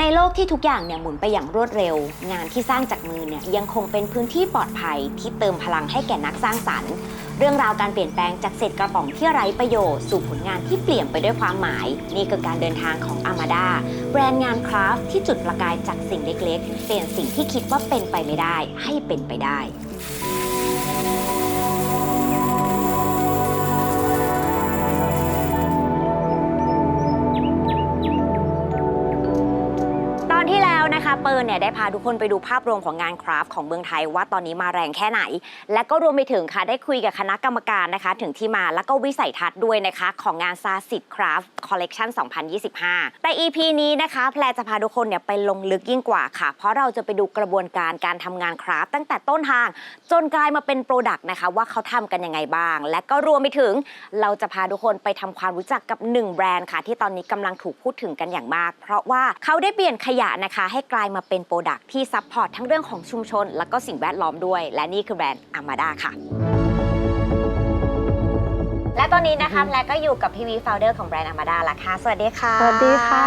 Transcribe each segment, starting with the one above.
ในโลกที่ทุกอย่างเนี่ยหมุนไปอย่างรวดเร็ว งานที่สร้างจากมือเนี่ยยังคงเป็นพื้นที่ปลอดภัยที่เติมพลังให้แก่นักสร้างสรรค์ เรื่องราวการเปลี่ยนแปลงจากเศษกระป๋องที่ไร้ประโยชน์สู่ผลงานที่เปลี่ยนไปด้วยความหมาย นี่คือการเดินทางของอามาดาแบรนด์งานคราฟที่จุดประกายจากสิ่งเล็กๆ เปลี่ยนสิ่งที่คิดว่าเป็นไปไม่ได้ให้เป็นไปได้ แล้วนะเปิร์นเนี่ยได้พาทุกคนไปดูภาพรวมของงานคราฟต์ของเมืองไทยว่าตอนนี้มาแรงแค่ไหน และก็รวมไปถึงค่ะได้คุยกับคณะกรรมการนะคะ ถึงที่มาและก็วิสัยทัศน์ด้วยนะคะ ของงานซาสิตคราฟต์คอลเลกชัน2025 แต่ EP นี้นะคะ แพรจะพาทุกคนเนี่ยไปลงลึกยิ่งกว่าค่ะ เพราะเราจะไปดูกระบวนการการทำงานคราฟต์ตั้งแต่ต้นทาง จนกลายมาเป็นโปรดักต์นะคะ ว่าเขาทำกันยังไงบ้าง และก็รวมไปถึงเราจะพาทุกคนไปทำความรู้จักกับหนึ่งแบรนด์ค่ะ ที่ตอนนี้กำลังถูกพูดถึงกันอย่างมาก เพราะว่าเขาได้เปลี่ยนขยะนะคะให้กลายมาเป็นโปรดักต์ที่ซัพพอร์ตทั้งเรื่องของชุมชน และก็สิ่งแวดล้อมด้วย และนี่คือแบรนด์อามาดาค่ะและตอนนี้นะคะแพรก็อยู่กับพี่วีฟาวเดอร์ของแบรนด์อามาดาละค่ะสวัสดีค่ะ สวัสดีค่ะ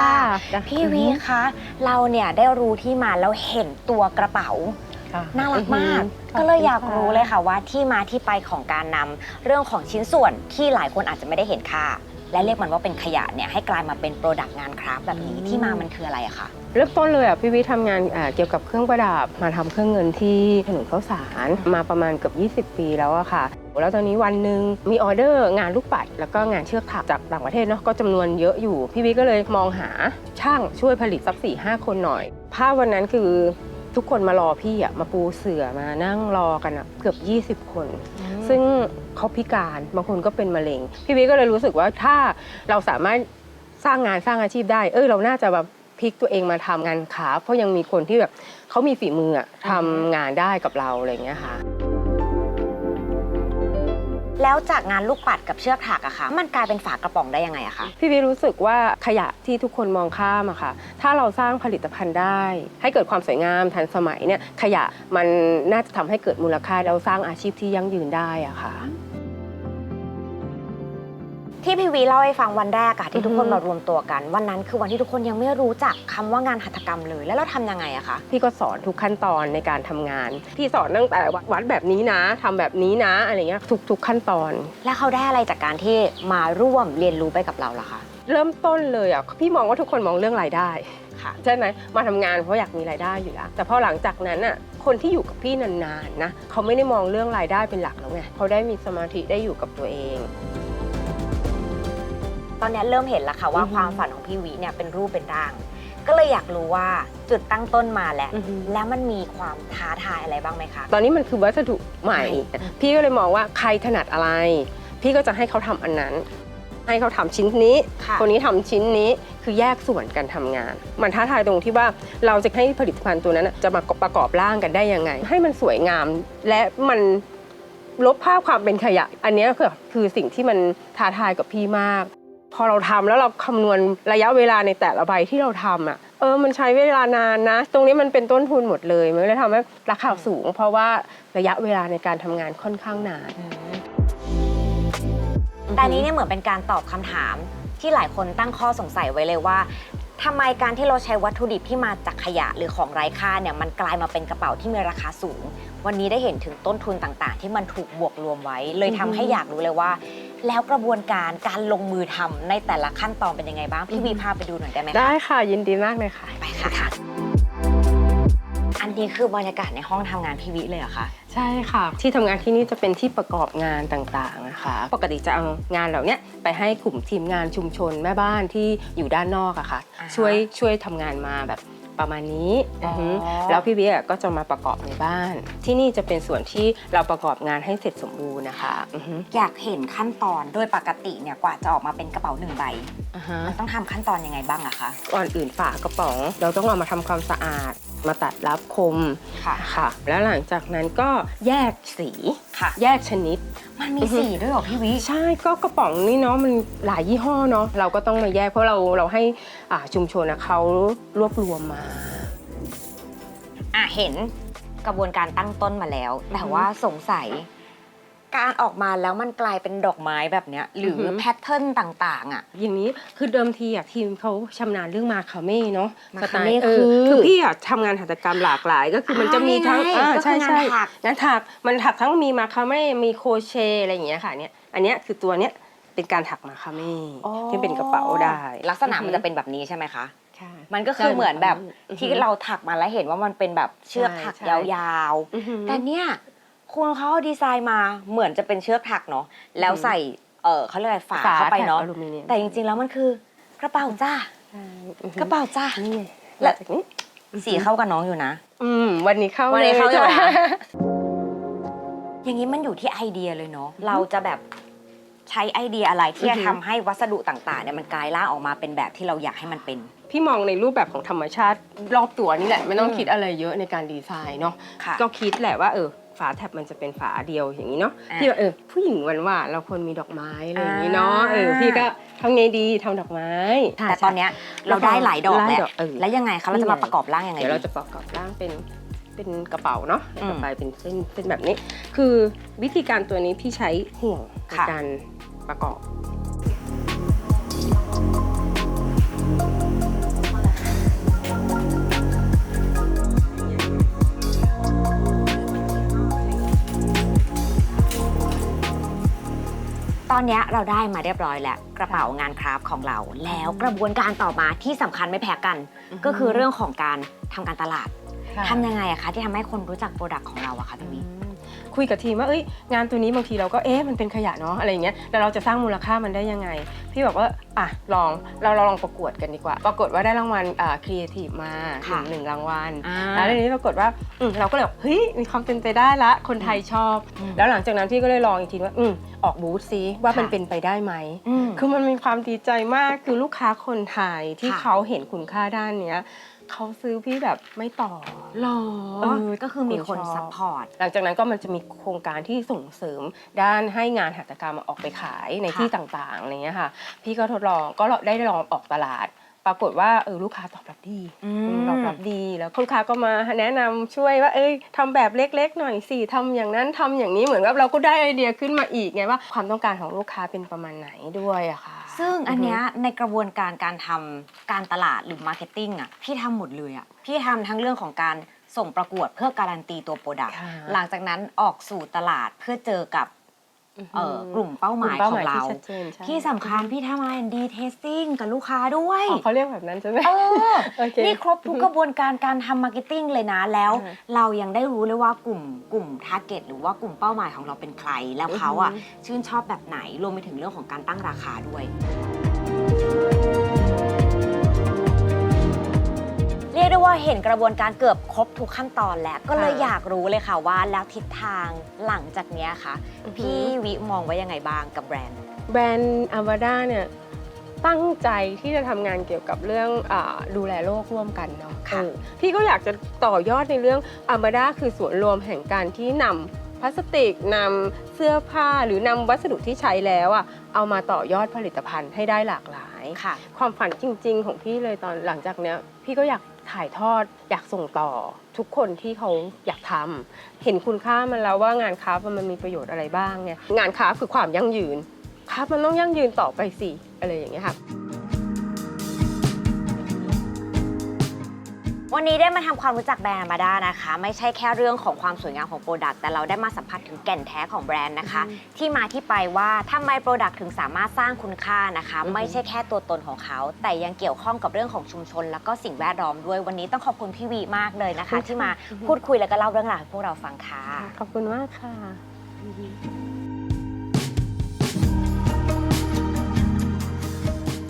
พี่วีคะเราเนี่ยได้รู้ที่มาแล้วเห็นตัวกระเป๋าค่ะน่ารักมากอือหือก็เลยอยากขบคุณรู้เลยค่ะว่าที่มาที่ไปของการนำเรื่องของชิ้นส่วนที่หลายคนอาจจะไม่ได้เห็นค่า และเรียกมันว่าเป็นขยะเนี่ยให้กลายมาเป็นโปรดักต์งานคราฟต์แบบนี้ที่มามันคืออะไรอะคะ เริ่มต้นเลยอะพี่วิทำงานอ่าเกี่ยวกับเครื่องประดับมาทำเครื่องเงินที่ถนนข้าวสารมาประมาณเกือบ20 ปีแล้วอะค่ะแล้วตอนนี้วันหนึ่งมีออเดอร์งานลูกปัด แล้วก็งานเชือกถักจากต่างประเทศเนาะก็จำนวนเยอะอยู่ พี่วิก็เลยมองหาช่างช่วยผลิตสักสี่ห้าคนหน่อย ภาพวันนั้นคือทุกคนมารอพี่อะมาปูเสือมานั่งรอกันอะเกือบ 20 คน ซึ่งเขาพิการบางคนก็เป็นมะเร็ง พี่วิก็เลยรู้สึกว่าถ้าเราสามารถสร้างงานสร้างอาชีพได้ เออเราน่าจะแบบ พลิกตัวเองมาทำงานขาเพราะยังมีคนที่แบบเขามีฝีมืออะทำงานได้กับเราอะไรอย่างเงี้ยค่ะ แล้วจากงานลูกปัดกับเชือกถักอะค่ะมันกลายเป็นฝากระป๋องได้ยังไงอะคะพี่วิรู้สึกว่าขยะที่ทุกคนมองข้ามอะค่ะ ถ้าเราสร้างผลิตภัณฑ์ได้ ให้เกิดความสวยงามทันสมัยเนี่ยขยะมันน่าจะทำให้เกิดมูลค่าแล้วสร้างอาชีพที่ยั่งยืนได้อะค่ะ ที่พี่วีเล่าให้ฟังวันแรกอะที่ทุกคนอือฮึมารวมตัวกัน วันนั้นคือวันที่ทุกคนยังไม่รู้จักคำว่างานหัตถกรรมเลย แล้วเราทำยังไงอะคะ พี่ก็สอนทุกขั้นตอนในการทำงาน พี่สอนตั้งแต่วัดแบบนี้นะทำแบบนี้นะอะไรเงี้ยทุกทุกขั้นตอน แล้วเขาได้อะไรจากการที่มาร่วมเรียนรู้ไปกับเราล่ะคะ เริ่มต้นเลยอะพี่มองว่าทุกคนมองเรื่องรายได้ค่ะ ใช่ไหมมาทำงานเพราะอยากมีรายได้อยู่แล้วแต่พอหลังจากนั้นอะคนที่อยู่กับพี่นานๆนะเขาไม่ได้มองเรื่องรายได้เป็นหลักแล้วไงเขาได้มีสมาธิได้อยู่กับตัวเองต อนนี้เริ่มเห็นแล้วค่ะว่าอือฮึความฝันของพี่วิเนี่ยเป็นรูปเป็นร่าง ก็เลยอยากรู้ว่าจุดตั้งต้นมาแล้วอือฮึแล้วมันมีความท้าทายอะไรบ้างไหมคะ ตอนนี้มันคือวัสดุใหม่ใช่พี่ก็เลยมองว่าใครถนัดอะไร พี่ก็จะให้เขาทำอันนั้น ให้เขาทำชิ้นนี้ค่ะคนนี้ทำชิ้นนี้คือแยกส่วนกันทำงาน มันท้าทายตรงที่ว่าเราจะให้ผลิตภัณฑ์ตัวนั้นน่ะจะมาประกอบร่างกันได้ยังไง ให้มันสวยงามและมันลบภาพความเป็นขยะ อันเนี้ยคือคือสิ่งที่มันท้าทายกับพี่มาก พอเราทำแล้วเราคำนวณระยะเวลาในแต่ละใบที่เราทำอะเออมันใช้เวลานานนะ ตรงนี้มันเป็นต้นทุนหมดเลยมันเลยทำให้ราคาสูง เพราะว่าระยะเวลาในการทำงานค่อนข้างนานแต่นี้เนี่ยเหมือนเป็นการตอบคำถามที่หลายคนตั้งข้อสงสัยไว้เลยว่าทำไมการที่เราใช้วัตถุดิบที่มาจากขยะหรือของไร้ค่าเนี่ยมันกลายมาเป็นกระเป๋าที่มีราคาสูง วันนี้ได้เห็นถึงต้นทุนต่างๆ ที่มันถูกบวกรวมไว้ เลยทำให้อยากรู้เลยว่า แล้วกระบวนการการลงมือทำในแต่ละขั้นตอนเป็นยังไงบ้าง พี่อือฮึวีพาไปดูหน่อยได้ไหมคะได้ค่ะยินดีมากเลยค่ะ ไปค่ะ อันนี้คือบรรยากาศในห้องทำงานพี่วิเลยเหรอคะ ใช่ค่ะ ที่ทำงานที่นี่จะเป็นที่ประกอบงานต่างๆนะคะ ปกติจะเอางานเหล่าเนี้ยไปให้กลุ่มทีมงานชุมชนแม่บ้านที่อยู่ด้านนอกอะค่ะ อ่าฮะ ช่วยช่วยทำงานมาแบบ ประมาณนี้อ๋ออือฮึแล้วพี่เบียก็จะมาประกอบในบ้าน ที่นี่จะเป็นส่วนที่เราประกอบงานให้เสร็จสมบูรณ์นะคะอือฮึอยากเห็นขั้นตอนโดยปกติเนี่ยกว่าจะออกมาเป็นกระเป๋าหนึ่งใบ อ่าฮะมันต้องทำขั้นตอนยังไงบ้างอะคะ ก่อนอื่นฝากระป๋อง เราต้องเอามาทำความสะอาด มาตัดรับคมค่ะ ค่ะ แล้วหลังจากนั้นก็แยกสี ค่ะ แยกชนิด มันมีอือฮึสีด้วยเหรอพี่วิ ใช่ก็กระป๋องนี่เนาะมันหลายยี่ห้อเนาะเราก็ต้องมาแยกเพราะเราเราให้อ่าชุมชนนะเขารวบรวมมา อะเห็นกระบวนการตั้งต้นมาแล้ว แต่ว่าสงสัยการ ออกมาแล้วมันกลายเป็นดอกไม้แบบเนี้ยหรืออหือแพทเทิร์นต่าง ๆ อะ อย่างนี้คือเดิมทีอะทีมเขาชำนาญเรื่องมาคาเม่เนาะมาสไตคาเม่ล์เอคืออคือพี่อะทำงานหัตถกรรมหลากหลาย ก็คือมันจะมีทั้งอ่าอ่าก็คืใช่องานใช่ถัก งานถักมันถักทั้งมีมาคาเม่มีโครเชต์อะไรอย่างเงี้ยค่ะเนี่ยอันเนี้ยคือตัวเนี้ยเป็นการถักมาคาเม่ที่เป็นกระเป๋าได้ลักษณะมันจะเป็นแบบนี้ใช่ไหมคะใช่มันก็คือเหมือนแบบอือหือที่เราถักมาแล้วเห็นว่ามันเป็นแบบเชือกใช่ถักใช่ ยาวอือหือ ๆ แต่เนี่ย คุณเขาดีไซน์มาเหมือนจะเป็นเชือกถักเนาะแล้วใส่เออเขาเรียกอะไรฝาเข้าไปเนาะแถบอลูมิเนียม แต่จริงๆแล้วมันคือกระเป๋าจ้าใช่อือหืกระเป๋าจ้านี่ไงและจากนี้สีเข้ากับน้องอยู่นะ อืมวันนี้เข้าวันนี้เข้าอยู่นะใช่อย่างนี้มันอยู่ที่ไอเดียเลยเนาะเราจะแบบใช้ไอเดียอะไรที่จะทำให้วัสดุต่างๆเนี่ยมันกลายร่างออกมาเป็นแบบที่เราอยากให้มันเป็น พี่มองในรูปแบบของธรรมชาติรอบตัวนี่แหละ ไม่ต้องอืมคิดอะไรเยอะในการดีไซน์เนาะค่ะ ก็คิดแหละว่าเออ ฝาแท็บมันจะเป็นฝาเดียวอย่างนี้เนาะอะที่ว่าเออผู้หญิงวันว่าเราควรมีดอกไม้อะไรอย่างนี้เนาะอ่าเออพี่ก็ทำไงดีทำดอกไม้แต่ตอนเนี้ยเราได้หลายดอกหลายแล้วดอกเออ แล้วยังไงคะเราจะมาประกอบร่างยังไงเดี๋ยวเราดีจะประกอบร่างเป็นเป็นกระเป๋าเนาะอืมต่อไปเป็นเส้นเส้นแบบนี้ คือวิธีการตัวนี้พี่ใช้ห่วงในค่ะการประกอบ อนเนี้ยเราได้มาเรียบร้อยแล้วกระเป๋างานคราฟต์ของเรา แล้วกระบวนการต่อมาที่สำคัญไม่แพ้กันอือฮึก็คือเรื่องของการทำการตลาดค่ะ ทำยังไงอะคะที่ทำให้คนรู้จักโปรดักต์ของเราอะคะพี่วิคุยกับทีมว่าเอ้ยงานตัวนี้บางทีเราก็เอ๊ะมันเป็นขยะเนาะอะไรอย่างเงี้ยแล้วเราจะสร้างมูลค่ามันได้ยังไง พี่บอกว่าอะลองเราเราลองประกวดกันดีกว่า ปรากฏว่าได้รางวัลอ่าครีเอทีฟมาหนึ่งหนึ่งรางวัลแล้วทีนี้ปรากฏว่าอืมเราก็เลยบอกเฮ้ยมีความเป็นไปได้ละคนไทยชอบ อืมแล้วหลังจากนั้นพี่ก็เลยลองอีกทีว่าอืมออกบูธซิว่ามันค่ะ เป็นไปได้ไหมอืมคือมันมีความดีใจมากคือลูกค้าคนไทยที่ค่ะ เขาเห็นคุณค่าด้านเนี้ย เขาซื้อพี่แบบไม่ต่อ หรอเออก็คือมีคนคนชอบซัพพอร์ต หลังจากนั้นก็มันจะมีโครงการที่ส่งเสริมด้านให้งานหัตถกรรมออกไปขายในค่ะที่ต่างๆอะไรเงี้ยค่ะ พี่ก็ทดลองก็ได้ลองออกตลาด ปรากฏว่าเออลูกค้าตอบรับดีอืตอบรับดีแล้วลูกค้าก็มาแนะนำช่วยว่า เอ้ยทำแบบเล็กๆ หน่อยสิทำอย่างนั้นทำอย่างนี้เหมือนกับเราก็ได้ไอเดียขึ้นมาอีกไงว่าความต้องการของลูกค้าเป็นประมาณไหนด้วยอะค่ะ ซึ่งอันเนี้ยในกระบวนการการทำการตลาดหรือมาร์เก็ตติ้งอะพี่ทำหมดเลยอะพี่ทำทั้งเรื่องของการส่งประกวดเพื่อการันตีตัวโปรดักต์ค่ะ หลังจากนั้นออกสู่ตลาดเพื่อเจอกับอือฮึ เอ่อกลุ่มเป้าหมายกลุ่ของเรา ที่ชัดเจนใช่ที่สำคัญพี่ทำ R&D testing กับลูกค้าด้วย อ๋อเขาเรียกแบบนั้นใช่ไหม เออ โอเค นี่ครบทุกกระบวนการการทำมาร์เก็ตติ้งเลยนะ แล้ว อ่าฮะเรายังได้รู้เลยว่ากลุ่มกลุ่มทาร์เก็ตหรือว่ากลุ่มเป้าหมายของเราเป็นใคร แล้วเขาอะ อือฮึชื่นชอบแบบไหน รวมไปถึงเรื่องของการตั้งราคาด้วยเยกได้ว่าเห็นกระบวนการเกือบครบทุกขั้นตอนแล้ว ก็เลยค่ะอยากรู้เลยค่ะว่าแล้วทิศทางหลังจากเนี้ยค่ะ อือฮึพี่วิมองไว้ยังไงบ้างกับแบรนด์ แบรนด์อ v วาด้าเนี่ยตั้งใจที่จะทำงานเกี่ยวกับเรื่องอาดูแลโลกร่วมกันเนาะค่ะ เออพี่ก็อยากจะต่อยอดในเรื่องอ v วาด้าคือส่วนรวมแห่งการที่นำพลาสติกนำเสื้อผ้าหรือนำวัสดุที่ใช้แล้วอะเอามาต่อยอดผลิตภัณฑ์ให้ได้หลากหลาย ค่ะ ความฝันจริง ๆ ของพี่เลยตอนหลังจากเนี้ยพี่ก็อยาก ถ่ายทอดอยากส่งต่อ ทุกคนที่เขาอยากทำเห็นคุณค่ามันแล้วว่างานคราฟมันมีประโยชน์อะไรบ้างเนี่ยงานคราฟคือความยั่งยืนคราฟมันต้องยั่งยืนต่อไปสิอะไรอย่างเงี้ยค่ะ วันนี้ได้มาทำความรู้จักแบรนด์มาด้านะคะ ไม่ใช่แค่เรื่องของความสวยงามของโปรดักต์แต่เราได้มาสัมผัสถึงแก่นแท้ของแบรนด์นะคะอืมที่มาที่ไปว่าทำไมโปรดักต์ถึงสามารถสร้างคุณค่านะคะอือฮึไม่ใช่แค่ตัวตนของเขา แต่ยังเกี่ยวข้องกับเรื่องของชุมชน แล้วก็สิ่งแวดล้อมด้วยวันนี้ต้องขอบคุณพี่วีมากเลยนะคะ ที่มาพูดคุยแล้วก็เล่าเรื่องราวให้พวกเราฟังค่ะ ขอบคุณมากค่ะ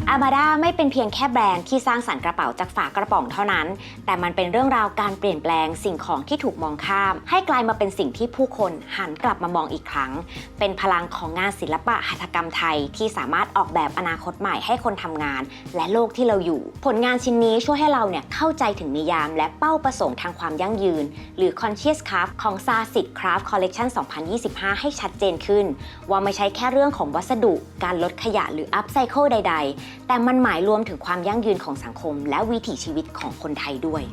อามาดาไม่เป็นเพียงแค่แบรนด์ที่สร้างสรรค์กระเป๋าจากฝากระป๋องเท่านั้น แต่มันเป็นเรื่องราวการเปลี่ยนแปลงสิ่งของที่ถูกมองข้าม ให้กลายมาเป็นสิ่งที่ผู้คนหันกลับมามองอีกครั้ง เป็นพลังของงานศิลปะหัตถกรรมไทยที่สามารถออกแบบอนาคตใหม่ให้คนทำงาน และโลกที่เราอยู่ ผลงานชิ้นนี้ช่วยให้เราเนี่ยเข้าใจถึงนิยาม และเป้าประสงค์ทางความยั่งยืน หรือ Conscious Craft ของ s a s i t Craft Collection 2025 ให้ชัดเจนขึ้น ว่าไม่ใช่แค่เรื่องของวัสดุ การลดขยะหรือ Upcycle ใด ๆ แต่มันหมายรวมถึงความยั่งยืนของสังคม และวิถีชีวิตของคนไทยด้วย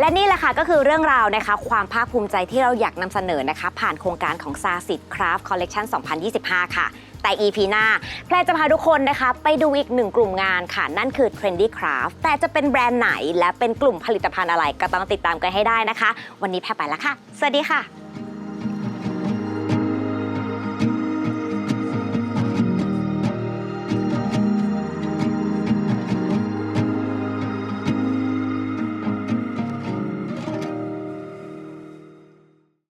และนี่แหละค่ะก็คือเรื่องราวนะคะความภาคภูมิใจที่เราอยากนำเสนอนะคะ ผ่านโครงการของซาสิตคราฟคอลเลกชัน2025 ค่ะแต่ EP หน้า แพรจะพาทุกคนนะคะ ไปดูอีกหนึ่งกลุ่มงานค่ะ นั่นคือ Trendy Craft แต่จะเป็นแบรนด์ไหน และเป็นกลุ่มผลิตภัณฑ์อะไรก็ต้องติดตามกันให้ได้นะคะ วันนี้แพรไปแล้วค่ะ สวัสดีค่ะ